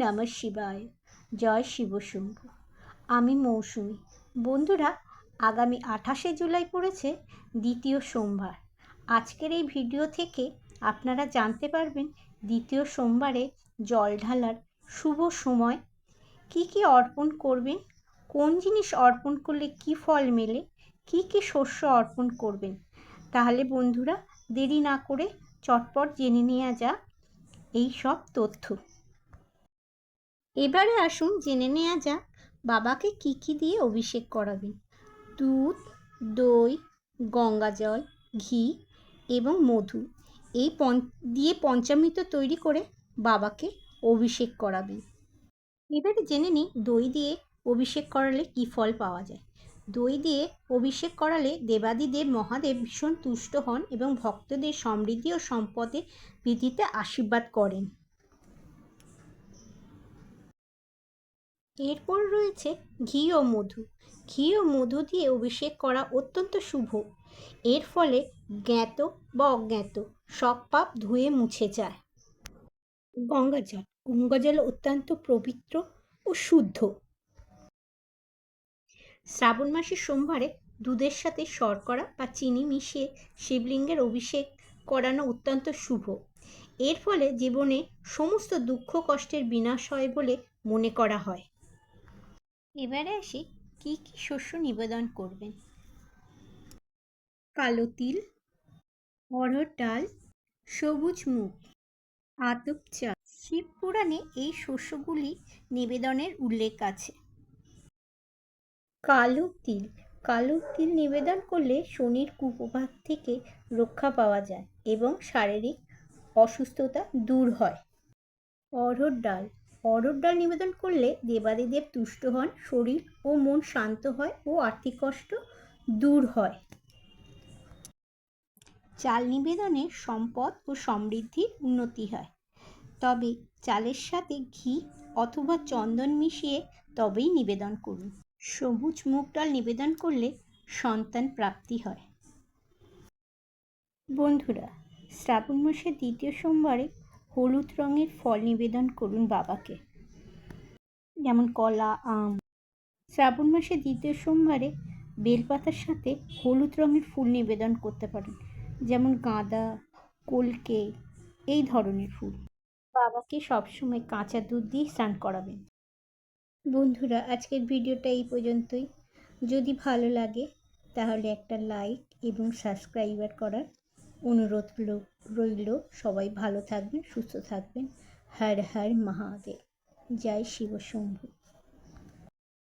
নমঃ শিবায়। জয় শিবশম্ভু আমি মৌসুমি। বন্ধুরা, আগামী আঠাশে জুলাই পড়েছে দ্বিতীয় সোমবার। আজকের এই ভিডিও থেকে আপনারা জানতে পারবেন দ্বিতীয় সোমবারে জল ঢালার শুভ সময়। কি কি অর্পণ করবেন? কোন জিনিস অর্পণ করলে কি ফল মেলে? কি কি শস্য অর্পণ করবেন? তাহলে বন্ধুরা, দেরি না করে চটপট জেনে নেওয়া যাক এই সব তথ্য। এবারে আসুন জেনে নেওয়া যাক বাবাকে কি কি দিয়ে অভিষেক করাবেন। দুধ, দই, গঙ্গা জল, ঘি এবং মধু। এই পঞ্চ দিয়ে পঞ্চামৃত তৈরি করে বাবাকে অভিষেক করাবেন। এবারে জেনে নিই দই দিয়ে অভিষেক করালে কী ফল পাওয়া যায়। দই দিয়ে অভিষেক করালে দেবাদিদেব মহাদেব ভীষণ তুষ্ট হন এবং ভক্তদের সমৃদ্ধি ও সম্পদে বৃদ্ধিতে আশীর্বাদ করেন। এরপর রয়েছে ঘি ও মধু। ঘি ও মধু দিয়ে অভিষেক করা অত্যন্ত শুভ। এর ফলে জ্ঞাত বা অজ্ঞাত সব পাপ ধুয়ে মুছে যায়। গঙ্গা জল। গঙ্গা জল অত্যন্ত পবিত্র ও শুদ্ধ। শ্রাবণ মাসের সোমবারে দুধের সাথে শর্করা বা চিনি মিশিয়ে শিবলিঙ্গের অভিষেক করানো অত্যন্ত শুভ। এর ফলে জীবনে সমস্ত দুঃখ কষ্টের বিনাশ হয় বলে মনে করা হয়। এবারে আসি কি কি শস্য নিবেদন করবেন? কালো তিল, অড়হর ডাল, সবুজ মুগ, আতপ চা। শিব পুরাণে এই শস্যগুলি নিবেদনের উল্লেখ আছে। কালো তিল কালো তিল নিবেদন করলে শনির কুপ্রভাব থেকে রক্ষা পাওয়া যায় এবং শারীরিক অসুস্থতা দূর হয়। অড়হর ডাল অরহর ডাল নিবেদন করলে দেবাদিদেব তুষ্ট হন, শরীর ও মন শান্ত হয় ও আর্থিক কষ্ট দূর হয়। চাল নিবেদনে সম্পদ ও সমৃদ্ধির উন্নতি হয়। তবে চালের সাথে ঘি অথবা চন্দন মিশিয়ে তবেই নিবেদন করুন। সবুজ মুগ ডাল নিবেদন করলে সন্তান প্রাপ্তি হয়। বন্ধুরা, শ্রাবণ মাসের দ্বিতীয় সোমবারে হলুদ রঙের ফল নিবেদন করুন বাবাকে। যেমন কলা, আম। শ্রাবণ মাসে দ্বিতীয় সোমবারে বেলপাতার সাথে হলুদ রঙের ফুল নিবেদন করতে পারেন। যেমন গাঁদা, কলকে, এই ধরনের ফুল। বাবাকে সবসময় কাঁচা দুধ দিয়ে স্নান করাবেন। বন্ধুরা, আজকের ভিডিওটা এই পর্যন্তই। যদি ভালো লাগে, তাহলে একটা লাইক এবং সাবস্ক্রাইবার করার অনুরোধ রইল সবাই ভালো থাকবেন সুস্থ থাকবেন। হর হর মহাদেব। জয় শিব শম্ভু।